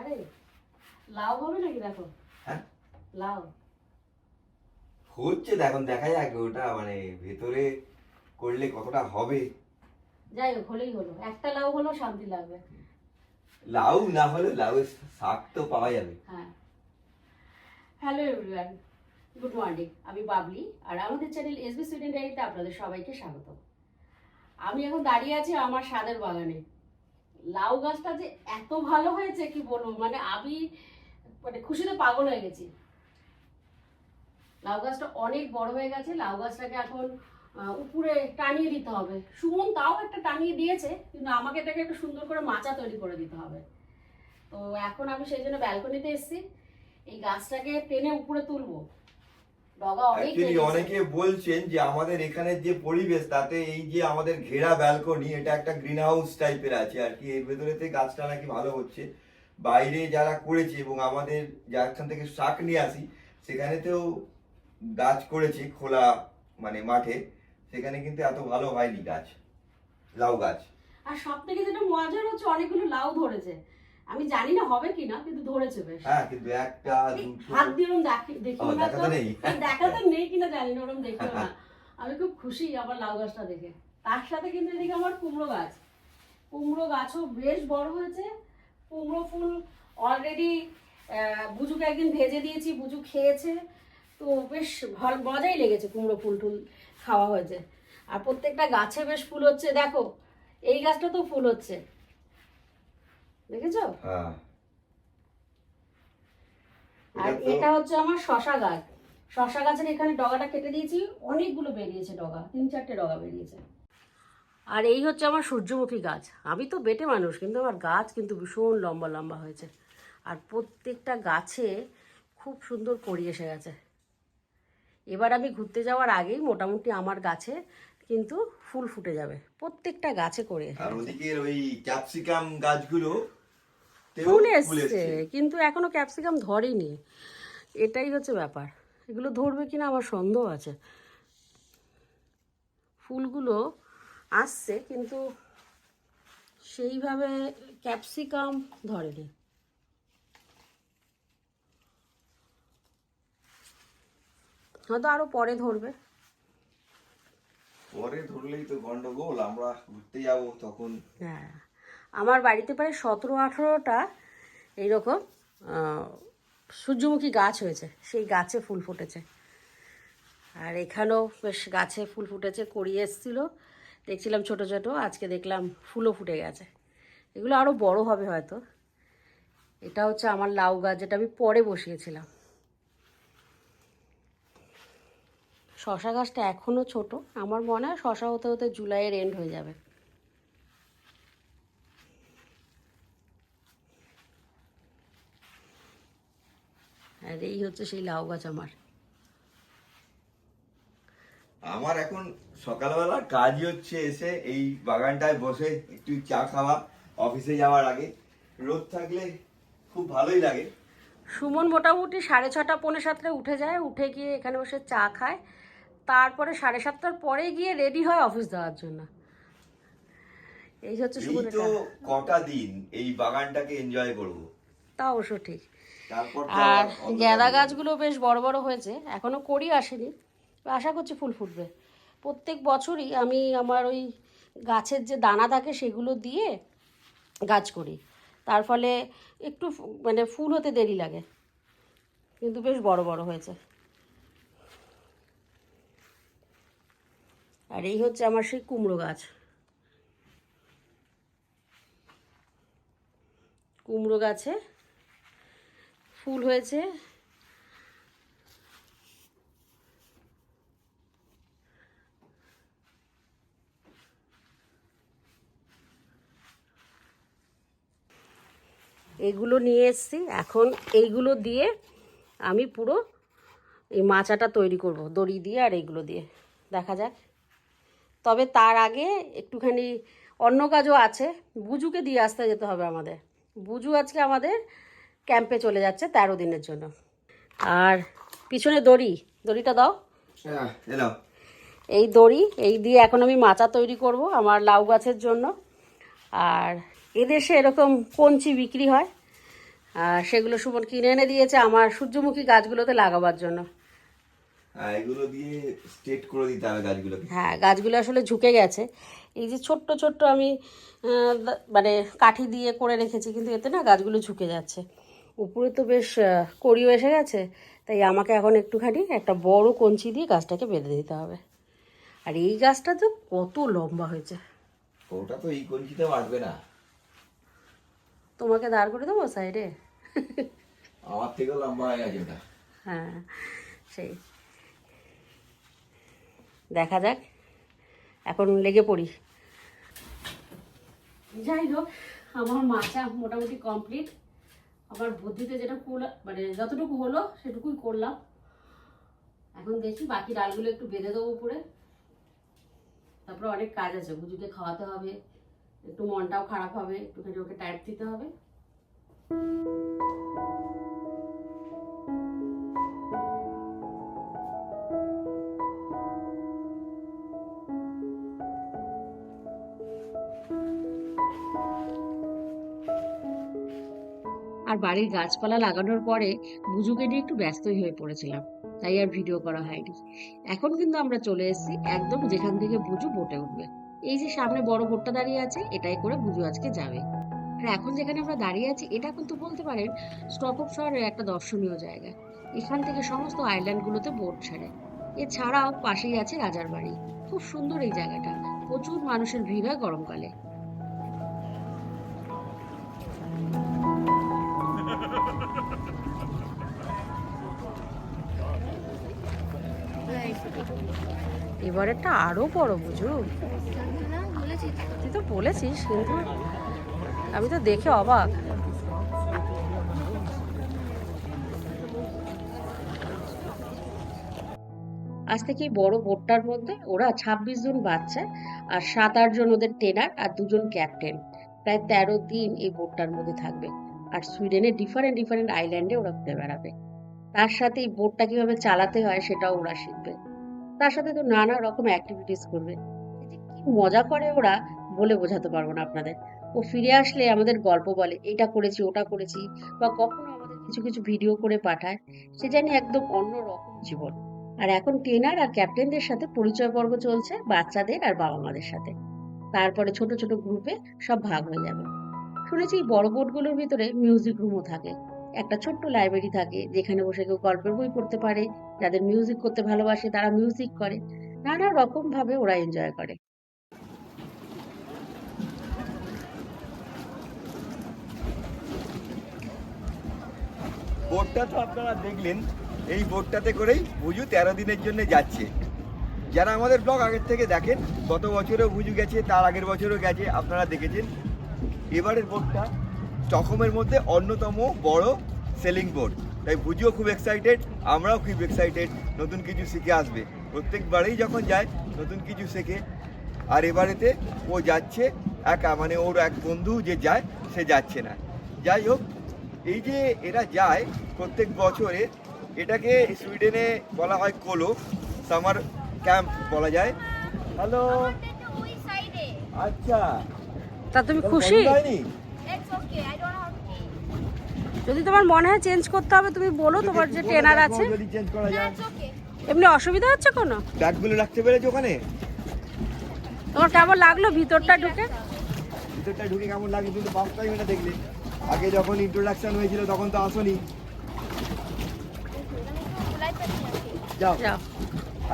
আরে লাউ হবে নাকি দেখো? হ্যাঁ? লাউ। হচ্ছে এখন দেখা যাক ওটা মানে ভেতরে করলে কতটা হবে। যাই হোক হলেই হলো। একটা লাউ হলেও শান্তি লাগবে। লাউ না হলে লাউয়ের শাক তো পাওয়া যাবে। হ্যাঁ। হ্যালো এভরিওয়ান গুড মর্নিং আমি বাবলি আর আমাদের চ্যানেল এসবি সুইডেন ডায়েরিতে আপনাদের সবাইকে স্বাগত আমি এখন দাঁড়িয়ে আছি আমার স্বাদের বাগানে। লাউ গাছটা যে এত ভালো হয়েছে, কি বলব? মানে আমি মানে খুশিতে পাগল হয়ে গেছি। লাউ গাছটা অনেক বড় হয়ে গেছে, লাউ গাছটাকে এখন উপরে টানিয়ে দিতে হবে। সুমন তাও একটা টানিয়ে দিয়েছে, কিন্তু আমাকে এটাকে একটু সুন্দর করে মাচা তৈরি করে দিতে হবে। তো এখন আমি সেই জন্য ব্যালকনিতে এসেছি। এই গাছটাকে টেনে উপরে তুলবো। অ্যাকচুয়ালি অনেকে বলছেন যে আমাদের এখানের যে পরিবেশ তাতে এই যে আমাদের ঘেরা ব্যালকনি এটা একটা গ্রিন হাউস টাইপের আছে আর কি। এর ভেতরেতে গাছটা নাকি ভালো হচ্ছে। বাইরে যারা করেছে এবং আমাদের যেখান থেকে শাক নিয়ে আসি সেখানেতেও গাছ করেছে খোলা মানে মাঠে। সেখানে কিন্তু এত ভালো হয়নি গাছ লাউ গাছ। আর সব থেকে যেটা মজার হচ্ছে অনেকগুলো লাউ ধরেছে। আমি জানি না হবে কিনা কিন্তু ধরেছে বেশ। হ্যাঁ কিন্তু একটা দুটো হাত দিয়ে ওরম দেখি দেখি না তো? নেই? দেখাতে নেই কিনা জানি না ওরম দেখিও না। আমি খুব খুশি আমার লাউ গাছটা দেখে। তার সাথে কিন্তু এদিকে আমার কুমড়ো গাছ। কুমড়ো গাছও বেশ বড় হয়েছে। কুমড়ো ফুল অলরেডি বুজুকে একদিন ভেজে দিয়েছি বুজু খেয়েছে। তো বেশ ভালো মজাই লেগেছে কুমড়ো ফুল টুল খাওয়া হয়েছে। আর প্রত্যেকটা গাছে বেশ ফুল হচ্ছে। দেখো এই গাছটা তো ফুল হচ্ছে। দেখেছ? হ্যাঁ। আর এটা হচ্ছে আমার শশা গাছ। শশা গাছের এখানে ডগাটা কেটে দিয়েছি অনেকগুলো বেরিয়েছে ডগা তিন চারটে ডগা বেরিয়েছে। আর এই হচ্ছে আমার সূর্যমুখী গাছ। আমি তো বেটে মানুষ কিন্তু আমার গাছ কিন্তু ভীষণ লম্বা লম্বা হয়েছে। আর প্রত্যেকটা গাছে খুব সুন্দর কড়ি এসে গেছে। এবার আমি ঘুরতে যাওয়ার আগেই মোটামুটি আমার গাছে কিন্তু ফুল ফুটে যাবে। প্রত্যেকটা গাছে করে আর ওদিকের ওই ক্যাপসিকাম গাছগুলো ফুল এসছে। কিন্তু এখনও ক্যাপসিকাম ধরেনি। এটাই হচ্ছে ব্যাপার। এগুলো ধরবে কিনা আমার সন্দেহ আছে। ফুলগুলো আসছে কিন্তু সেইভাবে ক্যাপসিকাম ধরেনি। হয়তো আরও পরে ধরবে। পরে ধরলেই তো গন্ডগোল আমরা ঘুরতে যাব তখন। হ্যাঁ। আমার বাড়িতে প্রায় সতেরো, আঠেরোটা এইরকম সূর্যমুখী গাছ হয়েছে। সেই গাছে ফুল ফুটেছে। আর এখানেও বেশ গাছে ফুল ফুটেছে কড়িয়ে এসেছিল। দেখছিলাম ছোট ছোট, আজকে দেখলাম ফুলও ফুটে গেছে। এগুলো আরও বড় হবে হয়তো। এটা হচ্ছে আমার লাউ গাছ, যেটা আমি পরে বসিয়েছিলাম। শশা গাছটা এখনও ছোট। আমার মনে হয় শশা হতে হতে জুলাইয়ের এন্ড হয়ে যাবে। এই হচ্ছে সেই লাউ গাছ আমার। আমার এখন সকালবেলা কাজই হচ্ছে এসে এই বাগানটায় বসে একটু চা খাওয়া অফিসে যাওয়ার আগে। রোদ থাকলে খুব ভালোই লাগে। সুমন মোটামুটি সাড়ে ছটা পৌনে সাতটায় উঠে যায় উঠে গিয়ে এখানে বসে চা খায়। তারপরে সাড়ে সাতটার পরে গিয়ে রেডি হয় অফিস যাওয়ার জন্য। এই হচ্ছে সুমনের কটা দিন এই বাগানটাকে এনজয় করব। তা অবশ্য ঠিক। আর গ্যাদা গাছগুলো বেশ বড় বড় হয়েছে এখনও করি আসেনি আশা করছি ফুল ফুটবে। প্রত্যেক বছরই আমি আমার ওই গাছের যে দানা থাকে সেগুলো দিয়ে গাছ করি তার ফলে একটু মানে ফুল হতে দেরি লাগে কিন্তু বেশ বড় বড় হয়েছে। আর এই হচ্ছে আমার সেই কুমড়ো গাছ। কুমড়ো গাছে ফুল হয়েছে। এগুলো নিয়ে এসেছি। এখন এইগুলো দিয়ে আমি পুরো এই মাচাটা তৈরি করব, দড়ি দিয়ে আর এইগুলো দিয়ে। দেখা যাক। তবে তার আগে একটুখানি অন্য কাজও আছে। বুজুকে দিয়ে আসতে যেতে হবে আমাদের। বুজু আজকে আমাদের ক্যাম্পে চলে যাচ্ছে তেরো দিনের জন্য। আর পিছনে দড়ি দড়িটা দাও। হ্যাঁ, এই দড়ি এই দিয়ে এখন আমি মাচা তৈরি করব আমার লাউ গাছের জন্য। আর এদেশে এরকম কঞ্চি বিক্রি হয়। আর সেগুলো সুমন কিনে এনে দিয়েছে আমার সূর্যমুখী গাছগুলোতে লাগাবার জন্য। হ্যাঁ এগুলো দিয়ে স্ট্রেট করে দিতে হবে গাছগুলোকে। হ্যাঁ গাছগুলো আসলে ঝুঁকে গেছে। এই যে ছোট্ট ছোট্ট আমি মানে কাঠি দিয়ে করে রেখেছি কিন্তু এতে না গাছগুলো ঝুঁকে যাচ্ছে। উপরে তো বেশ কড়িও এসে গেছে তাই আমাকে এখন একটুখানি একটা বড় কঞ্চি দিয়ে গাছটাকে বেঁধে দিতে হবে। আর এই গাছটা তো কত লম্বা হয়েছে। ওটা তো এই কঞ্চিতে আসবে না। তোমাকে দাঁড় করে দেবো সাইডে? আমার থেকেও লম্বা হয়ে গেছে ওটা। হ্যাঁ সেই। দেখা যাক এখন লেগে পড়ি। যাই হোক আমার মাচা মোটামুটি কমপ্লিট। আমার বুদ্ধিতে যেটা মানে যতটুকু হলো সেটুকুই করলাম। এখন দেখি বাকি ডালগুলো একটু বেঁধে দেবো উপরে। তারপরে অনেক কাজ আছে বুঝুকে খাওয়াতে হবে, একটু মনটাও খারাপ হবে, একটুখানি ওকে টাইপ দিতে হবে। আর বাড়ির গাছপালা লাগানোর পরে বুজুকে নিয়ে একটু ব্যস্তই হয়ে পড়েছিলাম, তাই আর ভিডিও করা হয়নি। এখন কিন্তু আমরা চলে এসেছি একদম যেখান থেকে বুজু বোটে উঠবে। এই যে সামনে বড় বোটটা দাঁড়িয়ে আছে, এটাই করে বুজু আজকে যাবে। আর এখন যেখানে আমরা দাঁড়িয়ে আছি, এটা কিন্তু বলতে পারেন স্টকহোম শহরের একটা দর্শনীয় জায়গা। এখান থেকে সমস্ত আইল্যান্ডগুলোতে বোট ছাড়ে। এছাড়াও পাশেই আছে রাজার বাড়ি। খুব সুন্দর এই জায়গাটা। প্রচুর মানুষের ভিড় হয় গরমকালে। এবারেরটা আরও বড় বুঝু। তুই তো বলেছিস, কিন্তু আমি তো দেখে অবাক। আজ থেকে বড় বোটটার মধ্যে ওরা ছাব্বিশ জন বাচ্চা আর সাত আট জন ওদের ট্রেনার আর দুজন ক্যাপ্টেন প্রায় তেরো দিন এই বোটটার মধ্যে থাকবে। আর সুইডেনের ডিফারেন্ট ডিফারেন্ট আইল্যান্ডে ওরা ঘুরে বেড়াবে। তার সাথে এই বোটটা কীভাবে চালাতে হয় সেটাও ওরা শিখবে। তার সাথে তো নানা রকম অ্যাক্টিভিটিস করবে। কি মজা করে ওরা বলে বোঝাতে পারব না আপনাদের। ও ফিরে আসলে আমাদের গল্প বলে এটা করেছি, ওটা করেছি বা কখনো আমাদের কিছু কিছু ভিডিও করে পাঠায়, সে জানি একদম অন্য রকম জীবন। আর এখন ট্রেনার আর ক্যাপ্টেনদের সাথে পরিচয় পর্ব চলছে বাচ্চাদের আর বাবা মাদের সাথে। তারপরে ছোট ছোট গ্রুপে সব ভাগ হয়ে যাবে। শুনেছি বড় বোটগুলোর ভিতরে মিউজিক রুমও থাকে। একটা ছোট্ট লাইব্রেরি থাকে, যেখানে বসে কেউ গল্পের বই পড়তে পারে, যাদের মিউজিক করতে ভালোবাসে তারা মিউজিক করে। নানা রকম ভাবে ওরা এনজয় করে। বোটটা তো আপনারা দেখলেন, এই বোটটাতে করেই বুঝু তেরো দিনের জন্য যাচ্ছে। যারা আমাদের ব্লগ আগের থেকে দেখেন, গত বছরও বুঝু গেছে, তার আগের বছরও গেছে, আপনারা দেখেছেন। এবারের বোটটা স্টকহোমের মধ্যে অন্যতম বড় সেলিং বোট তাই বুঝিও খুব এক্সাইটেড আমরাও খুব এক্সাইটেড নতুন কিছু শিখে আসবে। প্রত্যেকবারেই যখন যায় নতুন কিছু শেখে। আর এবারেতে ও যাচ্ছে একা মানে ওর এক বন্ধু যে যায় সে যাচ্ছে না। যাই হোক এই যে এরা যায় প্রত্যেক বছরে এটাকে সুইডেনে বলা হয় কোলো সামার ক্যাম্প বলা যায়। হ্যালো? আচ্ছা। তা তুমি খুশি? যদি তোমার মনে হয় চেঞ্জ করতে হবে তুমি বলো তোমার যে ট্রেনার আছে। যদি চেঞ্জ করা যায়। এমনি অসুবিধা হচ্ছে কোনো? ব্যাগগুলো রাখতে পেরেছ ওখানে? তোমার কেমন লাগল ভিতরটা ঢুকে? ভিতরটা ঢুকে কেমন লাগে তুমি তো ফার্স্ট টাইম এটা দেখলে। আগে যখন ইন্ট্রোডাকশন হয়েছিল তখন তো আসোনি। যাও।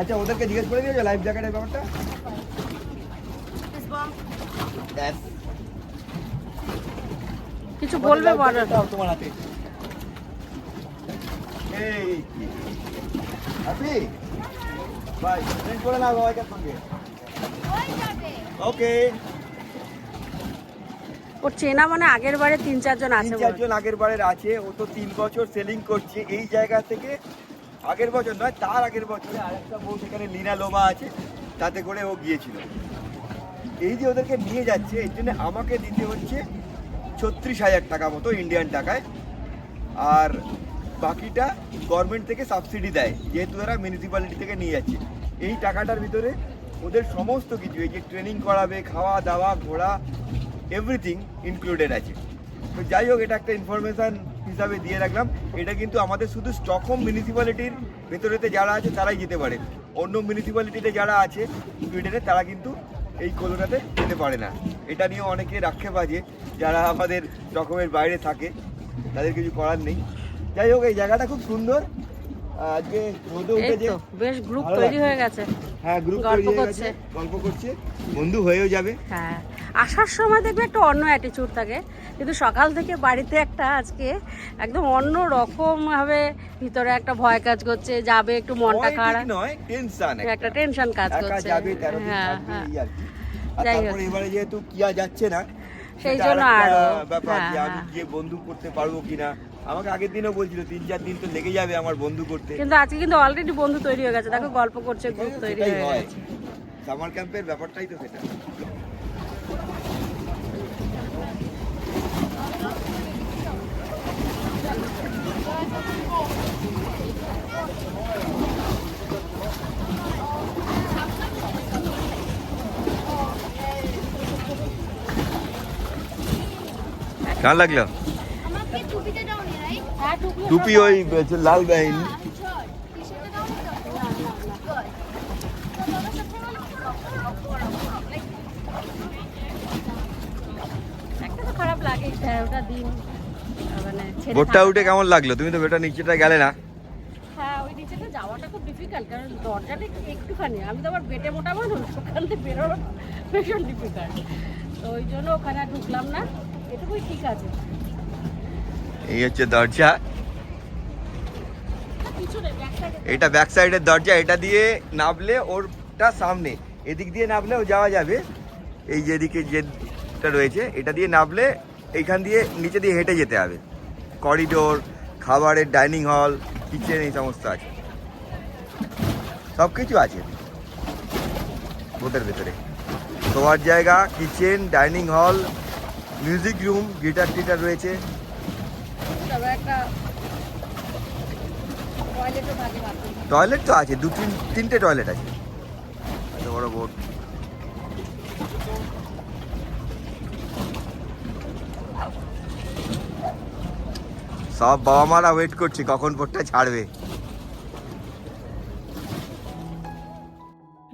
আচ্ছা ওদেরকে জিজ্ঞেস করে দিয়েছ লাইফ জ্যাকেটের ব্যাপারটা? ব্যাস কিছু বলবে দাও তোমার হাতে। এই হ্যাপি বাই ফ্রেন্ড করে নাও সবাইকার সঙ্গে। ওকে। ওর চেনা মানে আগের বারে তিন চারজন আছে তিন চারজন আগের বারের আছে। ও তো তিন বছর সেলিং করছে এই জায়গা থেকে। আগের বছর নয় তার আগের বছরে আরেকটা বউ সেখানে লিনা লোমা আছে তাতে করে ও গিয়েছিল। এই যে ওদেরকে নিয়ে যাচ্ছে এর জন্য আমাকে দিতে হচ্ছে ছত্রিশ হাজার টাকা মতো ইন্ডিয়ান টাকায়। আর বাকিটা গভর্নমেন্ট থেকে সাবসিডি দেয়, যেহেতু তারা মিউনিসিপ্যালিটি থেকে নিয়ে যাচ্ছে। এই টাকাটার ভিতরে ওদের সমস্ত কিছু, এই যে ট্রেনিং করাবে খাওয়া দাওয়া ঘোরা এভরিথিং ইনক্লুডেড আছে। তো যাই হোক, এটা একটা ইনফরমেশান হিসাবে দিয়ে রাখলাম। এটা কিন্তু আমাদের শুধু স্টকহোম মিউনিসিপ্যালিটির ভেতরেতে যারা আছে, তারাই যেতে পারে। অন্য মিউনিসিপ্যালিটিতে যারা আছে সুইডেনে তারা কিন্তু এই কলোনাতে যেতে পারে না। এটা নিয়ে অনেকে আক্ষেপ আছে যারা আমাদের রকমের বাইরে থাকে তাদের কিছু করার নেই। যাই হোক এই জায়গাটা খুব সুন্দর। আজকে রোদে উঠেছে। বেশ গ্রুপ তৈরি হয়ে গেছে। হ্যাঁ গ্রুপ তৈরি হয়ে করছে। গেছে গল্প করছে। বন্ধু হয়েও যাবে। হ্যাঁ। আসার সময় দেখবে একটা অন্য অ্যাটিচিউড থাকে। কিন্তু সকাল থেকে বাড়িতে একটা আজকে একদম অন্য রকম ভাবে ভিতরে একটা ভয় কাজ করছে যাবে একটু মনটা খারাপ। নয় টেনশন একটা। টেনশন কাজ করছে। হ্যাঁ হ্যাঁ যাই হোক। এবারে যেহেতু কিয়া যাচ্ছে না সেই জন্য আরও, ব্যাপার হ্যাঁ, যে আমি হ্যাঁ। গিয়ে বন্ধু করতে পারব কিনা আমাকে আগের দিনও বলছিল তিন চার দিন তো লেগে যাবে আমার বন্ধু করতে। কিন্তু আজকে কিন্তু অলরেডি বন্ধু তৈরি হয়ে গেছে। দেখো গল্প করছে গ্রুপ তৈরি হয়ে গেছে। সামার ক্যাম্পের ব্যাপারটাই তো সেটা। কেমন লাগল? হ্যাঁ টুপি ওই লাল বাহিনী টি-শার্টটা তো? না না না একটা তো খারাপ লাগে ওটা দিন। মানে বোটটা উঠে কেমন লাগল? তুমি তো বেটা নিচেটা গেলে না। হ্যাঁ ওই নিচেটা যাওয়াটা খুব ডিফিকাল্ট কারণ দরজাটা একটু একটুখানি। আমি তো আবার বেটে মোটা মানুষ ওখান থেকে বেরোনো ভীষণ ডিফিকাল্ট তো ওই জন্য ওখানে ঢুকলাম না। এটুকুই ঠিক আছে। এই হচ্ছে দরজা। এটা ব্যাক সাইডের দরজা এটা দিয়ে নামলে ওরটা সামনে। এদিক দিয়ে নামলেও যাওয়া যাবে। এই যে এদিকে যেটা রয়েছে এটা দিয়ে নামলে এইখান দিয়ে নিচে দিয়ে হেঁটে যেতে হবে। করিডোর খাবারের ডাইনিং হল কিচেন এই সমস্ত আছে। সব কিছু আছে। বোটের ভেতরে। শোয়ার জায়গা kitchen dining hall music room guitar টিটার রয়েছে। টয়লেট তো আছে দু তিন তিনটে টয়লেট আছে। এত বড় বোট সব বাবা মারা ওয়েট করছে কখন বোটটা ছাড়বে।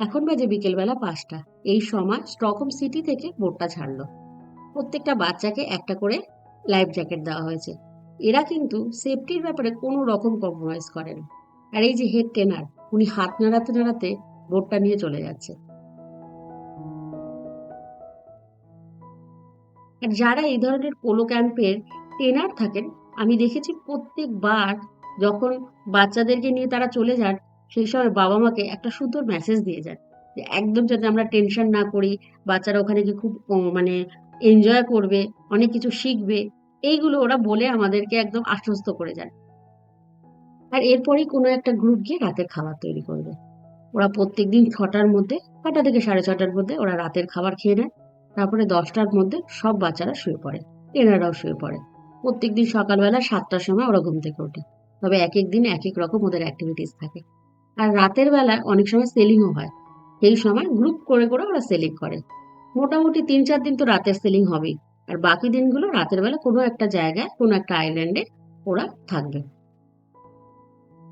এখন বাজে বিকেলবেলা পাঁচটা। এই সময় স্টকহোম সিটি থেকে বোটটা ছাড়লো। প্রত্যেকটা বাচ্চাকে একটা করে লাইফ জ্যাকেট দেওয়া হয়েছে। এরা কিন্তু সেফটির ব্যাপারে কোনো রকম কম্প্রোমাইজ করে না। আর এই যে হেড ট্রেনার উনি হাত নাড়াতে নাড়াতে বোটটা নিয়ে চলে যাচ্ছে। আর যারা এই ধরনের পোলো ক্যাম্পের ট্রেনার থাকেন, আমি দেখেছি প্রত্যেকবার যখন বাচ্চাদেরকে নিয়ে তারা চলে যান, সেই সময় বাবা মাকে একটা সুন্দর মেসেজ দিয়ে যান যে, একদম যাতে আমরা টেনশন না করি, বাচ্চারা ওখানে গিয়ে খুব মানে এনজয় করবে, অনেক কিছু শিখবে, এইগুলো ওরা বলে আমাদেরকে একদম আশ্বস্ত করে যায় আর এরপরেই কোনো একটা গ্রুপ গিয়ে রাতের খাবার তৈরি করবে। ওরা প্রত্যেক দিন ছটার মধ্যে, ছটা থেকে সাড়ে ছটার মধ্যে ওরা রাতের খাবার খেয়ে নেয়। তারপরে দশটার মধ্যে সব বাচ্চারা শুয়ে পড়ে, এনারাও শুয়ে পড়ে। প্রত্যেক দিন সকালবেলা সাতটার সময় ওরা ঘুম থেকে ওঠে। তবে এক এক দিন এক এক রকম ওদের অ্যাক্টিভিটিস থাকে। আর রাতের বেলা অনেক সময় সেলিংও হয়। সেই সময় গ্রুপ করে করে ওরা সেলিং করে। মোটামুটি তিন চার দিন তো রাতের সেলিং হবেই। আর বাকি দিনগুলো রাতের বেলা কোনো একটা জায়গায়, কোনো একটা আইল্যান্ডে ওরা থাকবে।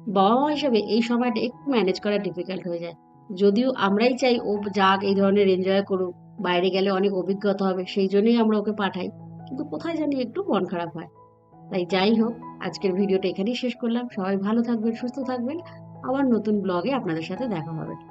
বাবা মা হিসেবে এই সময়টা একটু ম্যানেজ করা ডিফিকাল্ট হয়ে যায়। যদিও আমরাই চাই ও যাক, এই ধরনের এনজয় করুক। বাইরে গেলে অনেক অভিজ্ঞতা হবে, সেই জন্যই আমরা ওকে পাঠাই। কিন্তু কোথায় জানি একটু মন খারাপ হয়। তাই যাই হোক, আজকের ভিডিওটা এখানেই শেষ করলাম। সবাই ভালো থাকবেন, সুস্থ থাকবেন। আবার নতুন ব্লগে আপনাদের সাথে দেখা হবে।